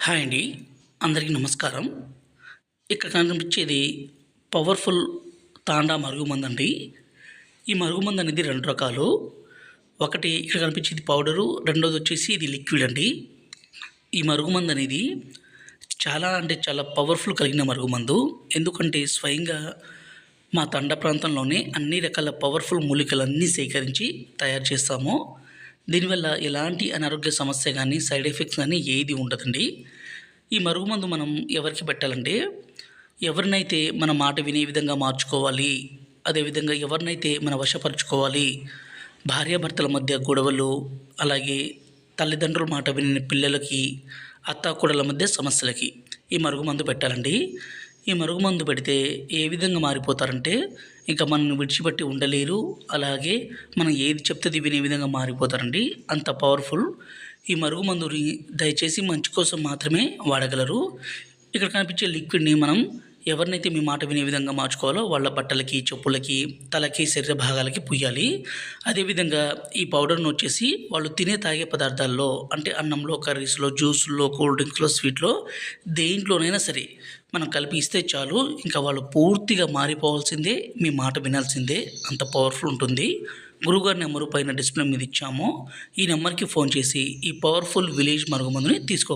Hi అండి. అందరికీ నమస్కారం. ఇక్కడ కనిపించేది పవర్ఫుల్ తాండా మరుగుమందు అండి ఈ మరుగుమందు అనేది రెండు రకాలు. ఒకటి ఇక్కడ కనిపించేది పౌడరు రెండోది వచ్చేసి ఇది లిక్విడ్ అండి. ఈ మరుగుమందు అనేది చాలా అంటే చాలా పవర్ఫుల్ కలిగిన మరుగుమందు. ఎందుకంటే స్వయంగా మా తండ ప్రాంతంలోనే అన్ని రకాల పవర్ఫుల్ మూలికలన్నీ సేకరించి తయారు చేస్తాము. దీనివల్ల ఎలాంటి అనారోగ్య సమస్య కానీ సైడ్ ఎఫెక్ట్స్ కానీ ఏది ఉండదండి. ఈ మరుగుమందు మనం ఎవరికి పెట్టాలంటే ఎవరినైతే మన మాట వినే విధంగా మార్చుకోవాలి అదేవిధంగా ఎవరినైతే మన వశపరుచుకోవాలి భార్యాభర్తల మధ్య గొడవలు అలాగే తల్లిదండ్రుల మాట విని పిల్లలకి అత్తాకూడల మధ్య సమస్యలకి ఈ మరుగుమందు పెట్టాలండి. ఈ మరుగుమందు పెడితే ఏ విధంగా మారిపోతారంటే ఇంకా మనల్ని విడిచిపెట్టి ఉండలేరు. అలాగే మనం ఏది చెప్తే అది వినే విధంగా మారిపోతారండి. అంత పవర్ఫుల్ ఈ మరుగుమందుని దయచేసి మంచి కోసం మాత్రమే వాడగలరు. ఇక్కడ కనిపించే లిక్విడ్ని మనం ఎవరినైతే మీ మాట వినే విధంగా మార్చుకోవాలో వాళ్ళ బట్టలకి చెప్పులకి తలకి శరీర భాగాలకి పుయ్యాలి అదేవిధంగా ఈ పౌడర్ను వచ్చేసి వాళ్ళు తినే తాగే పదార్థాల్లో అంటే అన్నంలో కర్రీస్లో జ్యూస్లో కూల్ డ్రింక్స్లో స్వీట్లో దేంట్లోనైనా సరే మనం కలిపి ఇస్తే చాలు. ఇంకా వాళ్ళు పూర్తిగా మారిపోవాల్సిందే మీ మాట వినాల్సిందే. అంత పవర్ఫుల్ ఉంటుంది. గురుగారి నెంబరు పైన డిస్ప్లే మీద ఇచ్చాము. ఈ నెంబర్కి ఫోన్ చేసి ఈ పవర్ఫుల్ విలేజ్ మరుగుమందుని తీసుకో